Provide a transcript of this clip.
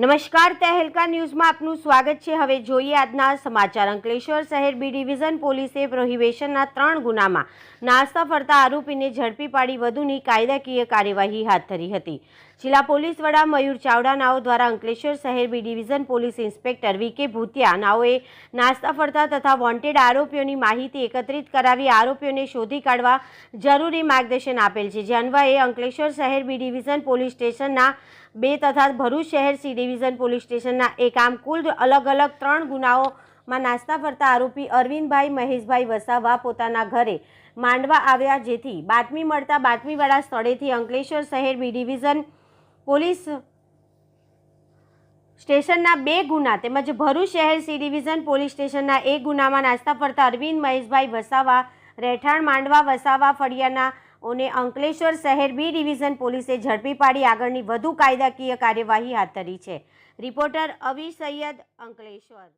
નમસ્કાર તહેલકા ન્યૂઝમાં આપનું સ્વાગત છે. હવે જોઈએ આજના સમાચાર. અંકલેશ્વર શહેર બી ડિવિઝન પોલીસે પ્રોહિબેશનના ત્રણ ગુનામાં નાસ્તા ફરતા આરોપીને ઝડપી પાડી વધુની કાયદાકીય કાર્યવાહી હાથ ધરી હતી. જિલ્લા પોલીસ વડા મયુર ચાવડા નાઓ દ્વારા અંકલેશ્વર શહેર B division police inspector V K Bhutiya નાઓએ નાસ્તા ફરતા તથા વોન્ટેડ આરોપીઓની માહિતી એકત્રિત કરાવી આરોપીઓને શોધી કાઢવા જરૂરી માર્ગદર્શન આપેલ છે. જે અન્વયે અંકલેશ્વર શહેર બી ડિવિઝન પોલીસ સ્ટેશનના બે તથા ભરૂચ શહેર સી ડિવિઝન પોલીસ સ્ટેશનના એક આમ કુલ અલગ અલગ ત્રણ ગુનાઓમાં નાસ્તા ફરતા આરોપી અરવિંદભાઈ મહેશભાઈ વસાવા પોતાના ઘરે માંડવા આવ્યા જેથી બાતમી મળતા બાતમીવાળા સ્થળેથી અંકલેશ્વર શહેર બી ડિવિઝન પોલીસ સ્ટેશનના બે ગુના તેમજ ભરૂચ શહેર સી ડિવિઝન પોલીસ સ્ટેશનના એક ગુનામાં નાસ્તા ફરતા અરવિંદ મહેશભાઈ વસાવા, રહેઠાણ માંડવા, વસાવા, ફળિયાના ઓને અંકલેશ્વર શહેર બી ડિવિઝન પોલીસે ઝડપી પાડી આગળની વધુ કાયદાકીય કાર્યવાહી હાથ ધરી છે. રિપોર્ટર અવી સૈયદ અંકલેશ્વર.